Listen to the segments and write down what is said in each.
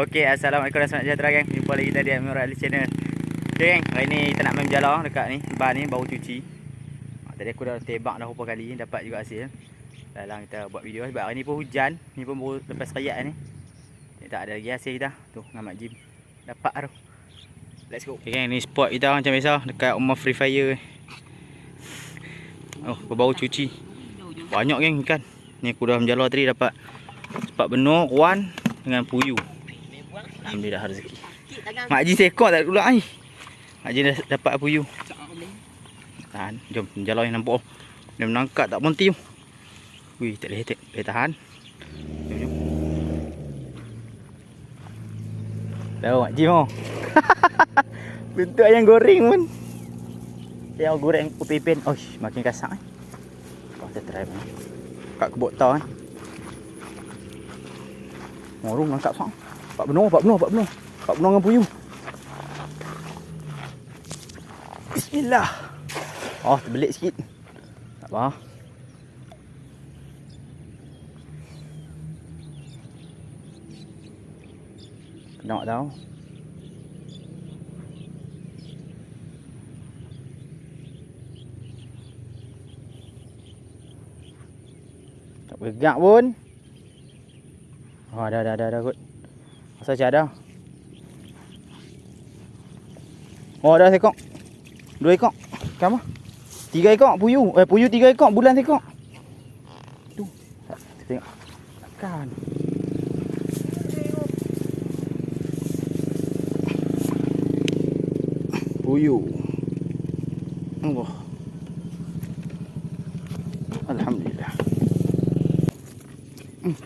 Okey, Assalamualaikum warahmatullahi wabarakatuh geng. Jumpa lagi kita di Amir Ali Channel. Okey geng, hari ni kita nak main berjalan dekat ni, bar ni baru cuci. Ha, tadi aku dah tebak dah beberapa kali, dapat juga hasil. Dalam kita buat video sebab hari ni pun hujan, ni pun baru lepas rayat ni. Ni tak ada lagi hasil kita. Tu Mak Jim. Dapat tu. Let's go. Okey geng, ni spot kita macam biasa dekat rumah Free Fire. Oh, baru cuci. Banyak geng ikan. Ni aku dah menjalar tadi dapat sepak benur, kuan dengan puyuh. Alhamdulillah rezeki. Mak Jin seekor tak pula ai. Mak Jin dah dapat puyuh. Tahan. Jom jalan yang nampak. Dia menangkap tak berhenti. Wih, tak boleh, tak boleh tahan. Jom, jom. Tahu Mak Jin oh. Bentuk ayam goreng pun. Ayam goreng upipin. Oish, makin kasar eh. Kau kita try mana. Kat kebuk tau eh. Morong angkat sang. Pak benar, pak benar, pak benar. Pak benar dengan puyuh. Bismillah. Oh, terbelit sikit. Tak apa. Kena tak tahu. Tak bergerak pun. Oh, dah, dah, dah, dah kot. Asal cak dah. Oh, dah sekok. Dua ekor. Kamu? Tiga ekor puyuh. Eh, puyuh tiga ekor. Bulan sekok. Tu. Tengok. Takkan. Puyuh. Allah. Alhamdulillah. Hmm.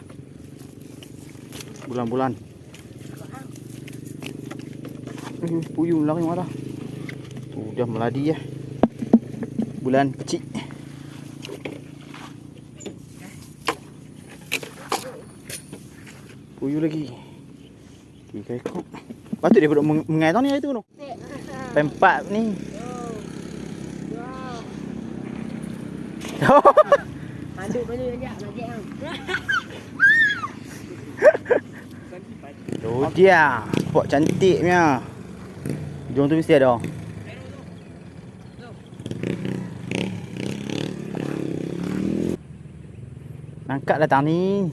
Bulan-bulan. Eh, puyuh lari marah. Tu dah meladi ya. Bulan kecil. Puyuh lagi. Tiga ekor. Patut dia duduk meng- mengai tau ni hari tu. Pempat ni. Hang. Tu dia. Spot cantiknya. Jom tu mesti ada. Nangkap datang ni.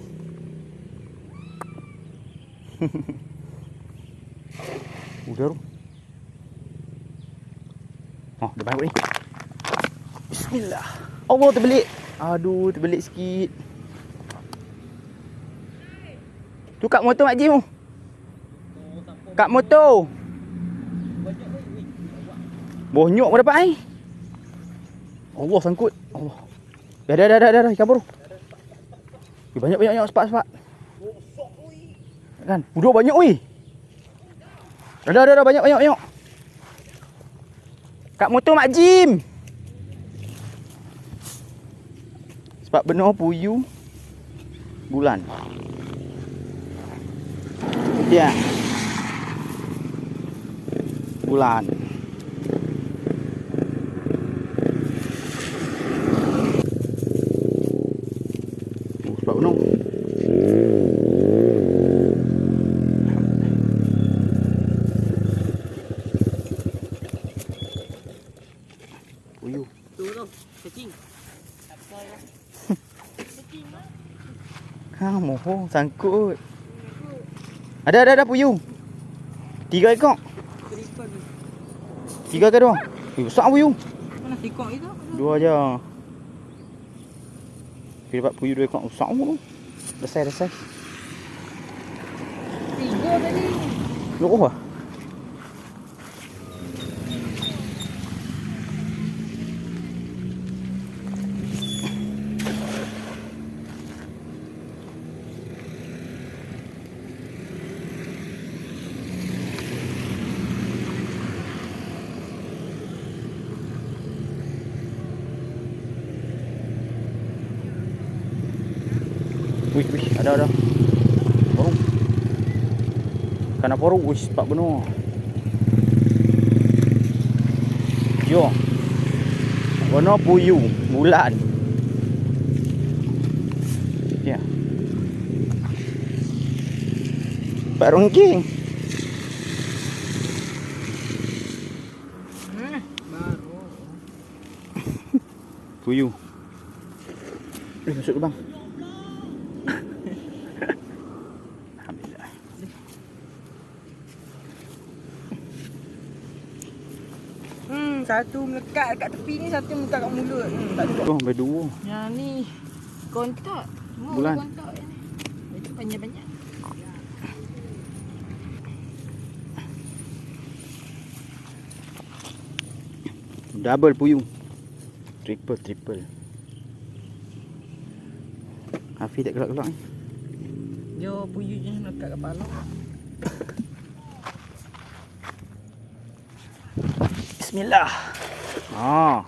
Udah tu. Oh, dia banyak ni. Bismillah. Allah terbelit. Aduh, terbelit sikit. Tu kat motor Mak Jim tu. Kat motor. Bonyok pun dapat ai. Allah sangkut. Allah. Dah dah dah dah dah, ikan baru. Eh, banyak banyak banyak sepak sepak. Kan? Udah banyak oi. Dah dah dah, dah banyak banyak banyak. Kat motor Mak Jim. Sepak benar puyuh bulan. Ya. Bulan. Oh, sebab benar. Puyuh. Tu tu, cacing. Tak koi lah. Cacing lah. Ha, moho sangkut. Ada ada ada puyuh. Tiga ekor. Tiga ke dua? Eh, besar puyuh. Mana tikok itu? Dua je. Kita dapat puyuh dua ekor besar pun. Besar besar. Tiga tadi. Luruh ah. Wih, wih, ada ada. Baru. Kana baru wis pak benar. Yo. Warna puyuh bulan. Ya. Pak rongking. Hmm. Puyu. Eh, masuk lubang. Satu melekat dekat tepi ni, satu melekat kat mulut. Hmm, tak juga. Oh, berdua. Yang ni kontak. Semua Bulan. kontak yang ni. Itu banyak-banyak. Double puyung. Triple, triple. Hafiz tak gelak-gelak ni. Dia puyu je melekat kepala. Bismillah. Ah.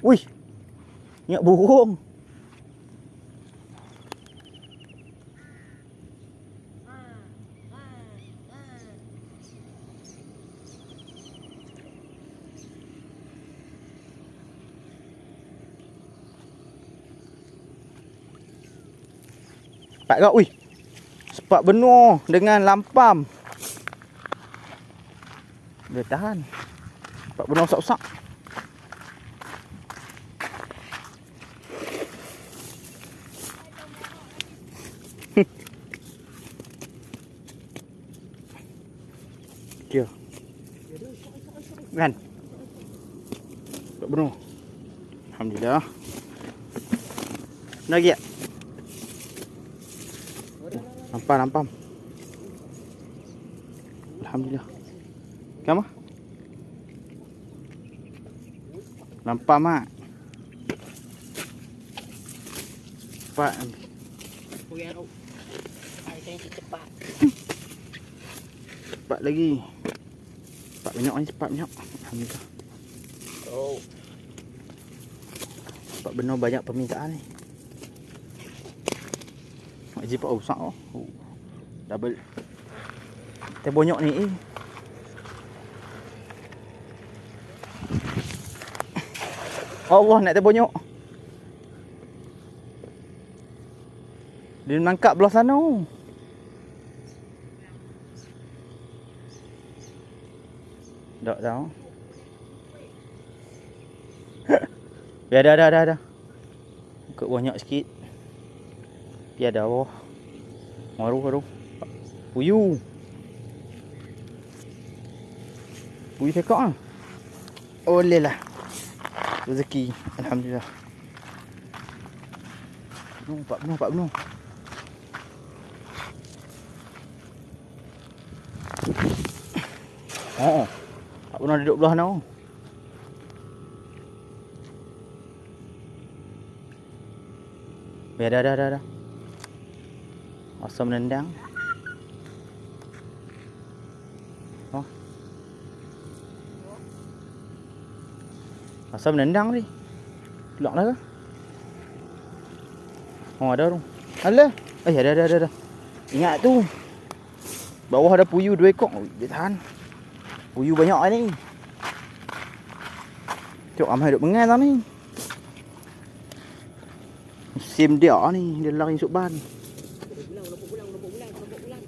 Wih. Ingat burung. Pak kau, wih. Sepak benuh dengan lampam. Dia tahan. Sepak benuh usak-usak. Kira. Kan? Sepak benuh. Alhamdulillah. Lagi tak? Nampak, nampak. Alhamdulillah. Kamu? Nampak mak. Cepat. Hari ni cepat. Cepat lagi. Cepat banyak ni, cepat banyak. Alhamdulillah. Oh. Cepat benar banyak permintaan ni. Haji pak usah oh. oh. Double. Teh bonyok ni eh. Allah nak teh bonyok. Dia menangkap belah sana. Tak tahu. Biar dah dah dah dah. Buka banyak sikit. Dah bawah. Maru maru. Puyu. Puyu tekak ah. Oleh lah. Rezeki. Alhamdulillah. Benuh, pak benuh, pak benuh. Oh, pak benuh duduk belah oh. Ya dah dah dah dah. Masa menendang. Oh. Masa menendang ni. Keluar lah ke? Oh ada tu. Alah. Eh ada ada ada ada. Ingat tu. Bawah ada puyuh dua ekor. Ui, Dia tahan. Puyuh banyak ni. Cok amai duk mengan tau ni. Musim dia ni, dia lari masuk ban. Bulang, nampak bulang, nampak bulang, nampak bulang.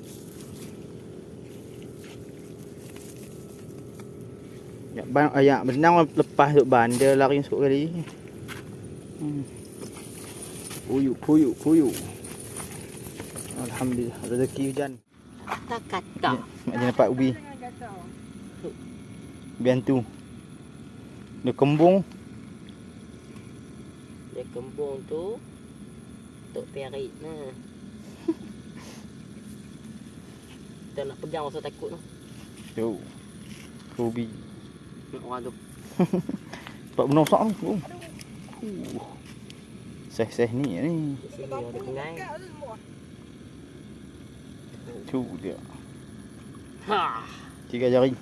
Ya, ban ayak benang lepas masuk ban, dia lari masuk kali. Hmm. Puyuk, puyuk, puyuk. Alhamdulillah, rezeki hujan. Tak kata. Mak dia dapat ubi. Biantu. Dia kembung. Dia kembung tu Tok perit nah. Kita nak pegang masa takut tu. Tu. Ubi. Tu. Sebab benar sak tu. Uh. Seh-seh ni ni. Tu dia. Ha. Tiga jari.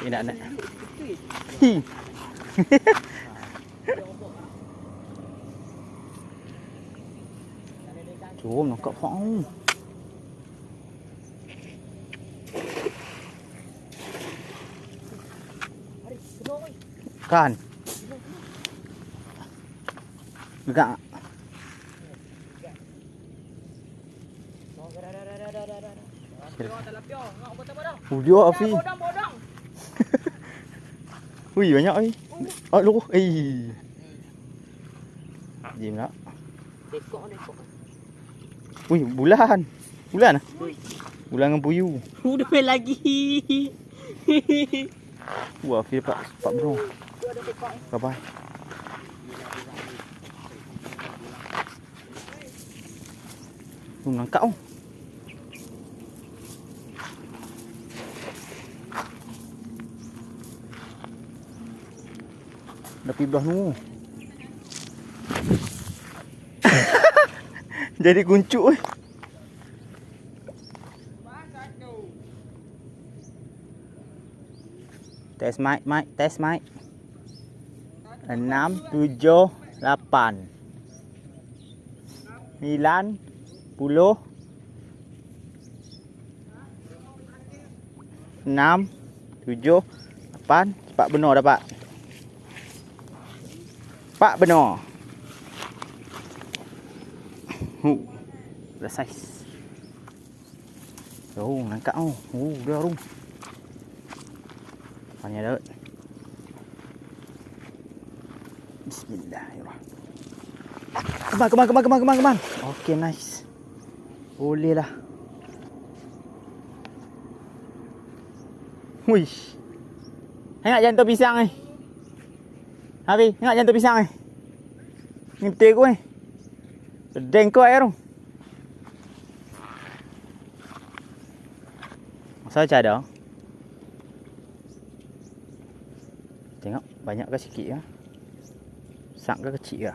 Ni nak nak. Hi. Jom nak fau. kan juga Udio api. Hui banyak ni. Ah lu. Ai. Jim nak. Tekok ni tekok. Hui bulan. Bulan ah. Bulan dengan puyu. Udah lagi. Wah, Fi Pak, Pak Bro. Ada dekok. Berapa? Tu nangkap oh. Belah nu. Jadi kuncuk eh. Test mic, mic, test mic. Enam tujuh lapan. Sembilan puluh. Enam tujuh lapan. Cepat benar dapat pak. Benar hu. Dah saiz. Oh nangkap. Oh oh dah rum banyak dapat Bismillahirrahmanirrahim. Kemang, kemang, kemang, kemang, kemang, kemang. Okey, nice. Boleh lah. Wish. Ingat jantung pisang ni. Habi, ingat jantung pisang ni. Ni betul aku ni. Sedeng kau air tu. Masa macam ada? Tengok, banyak ke sikit ya? Sak ke kecil ke?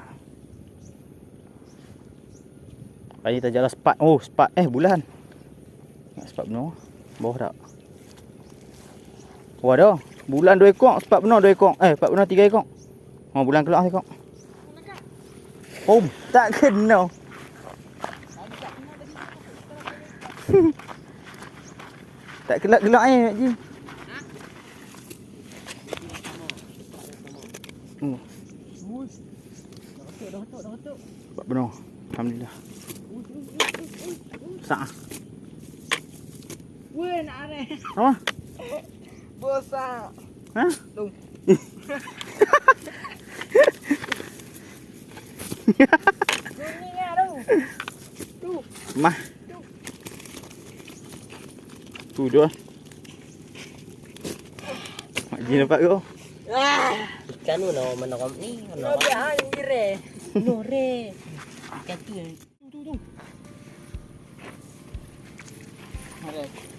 Kali kita jalan sepat. Oh, sepat. Eh, bulan. Ingat sepat benar. Bawah tak? Oh, ada. Bulan dua ekor. Sepat benar dua ekor. Eh, sepat benar tiga ekor. Oh, bulan keluar ekor. Oh, tak kena. tak kelak-kelak eh, Mak Ji. Oh, Dah sepat benar. Alhamdulillah. Sak ah. Weh, nak are. Apa? Bosak. Ha? Tung. Kuning ah tu. Tu. Mah. Tu dia. Mak Ji dapat ke? Ah. Ikan tu nak mana kau ni? Nak dia ang dire. No re. Ikan tu yang Tu tu. Ada.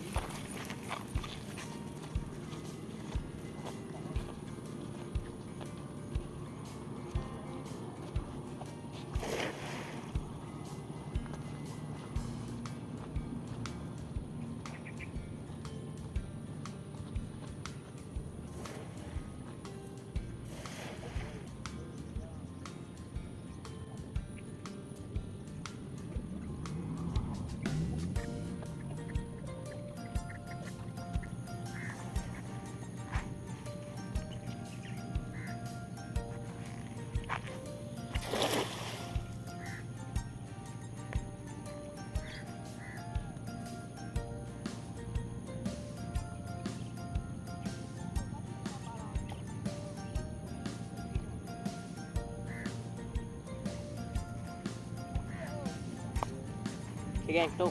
Okay gang tu.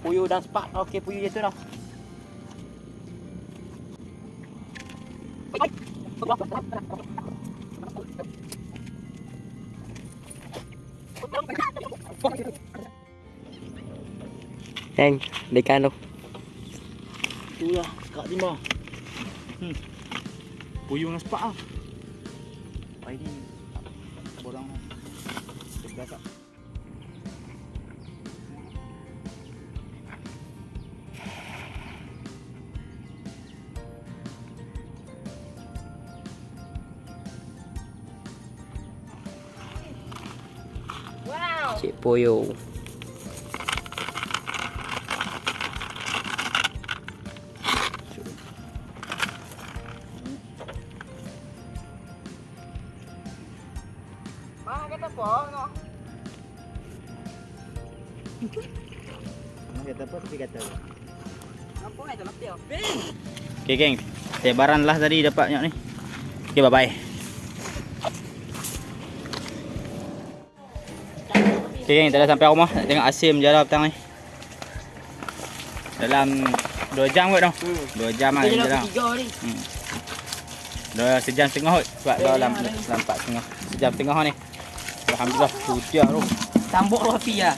Puyuh dan sepak. Okey puyuh je tu dah. Gang, dekan tu. Tu lah, kak timah. Hmm. Puyung dengan sepak ah. Pai ni. Borang. Sebelah tak. Wow. Cik Puyuh. Kata apa? No. Mana kata apa tapi kata. Apa eh, tak latih. Okay geng Tebaran lah tadi dapat banyak ni Okay bye Okay geng kita dah sampai rumah Nak tengok Asim jalan petang ni Dalam 2 jam kot tau Hmm. 2 jam lah Kita jalan ni. hmm. Dah sejam setengah kot Sebab dah dalam, dalam 4 setengah Sejam setengah ni Alhamdulillah Putih tu Tambuk tu api lah.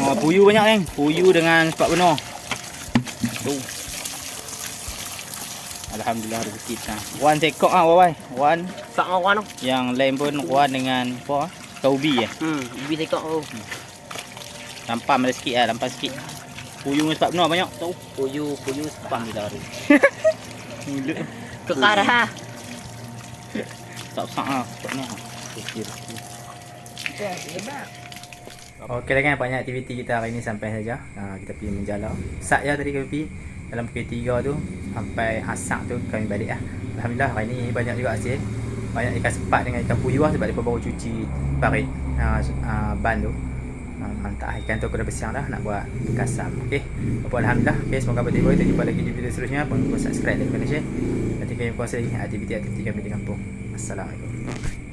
Oh, puyu banyak geng Puyu dengan sepak benar Tu Alhamdulillah rezeki nah. Wan sekok ah wawai. Wan Tak orang tu. yang lain pun wan dengan apa? Taubi eh. Hmm, bibi tekak tu. Lampam ada sikit lah, lampam sikit. Puyu dengan sepak benar banyak tu. Puyu, puyu sepak. Alhamdulillah tu. Mulut Kekar dah. ha. tak sak ah, sepak benar. Okey. Ya, sebab. Okey dah kan banyak aktiviti kita hari ni sampai saja. Ha, kita pergi menjala. Sat je tadi kami pergi dalam pukul 3 tu sampai asak tu kami balik lah. Alhamdulillah hari ni banyak juga hasil. Banyak ikan sepat dengan ikan puyuh lah sebab dia baru cuci parit ha, ha, ban tu. Ha, mantap ikan tu aku dah bersiang dah nak buat kasam. Okey. Apa alhamdulillah. Okey semoga bertiba kita jumpa lagi di video seterusnya. Jangan lupa subscribe dan share. Nanti kami puas lagi aktiviti-aktiviti kami di kampung. Assalamualaikum.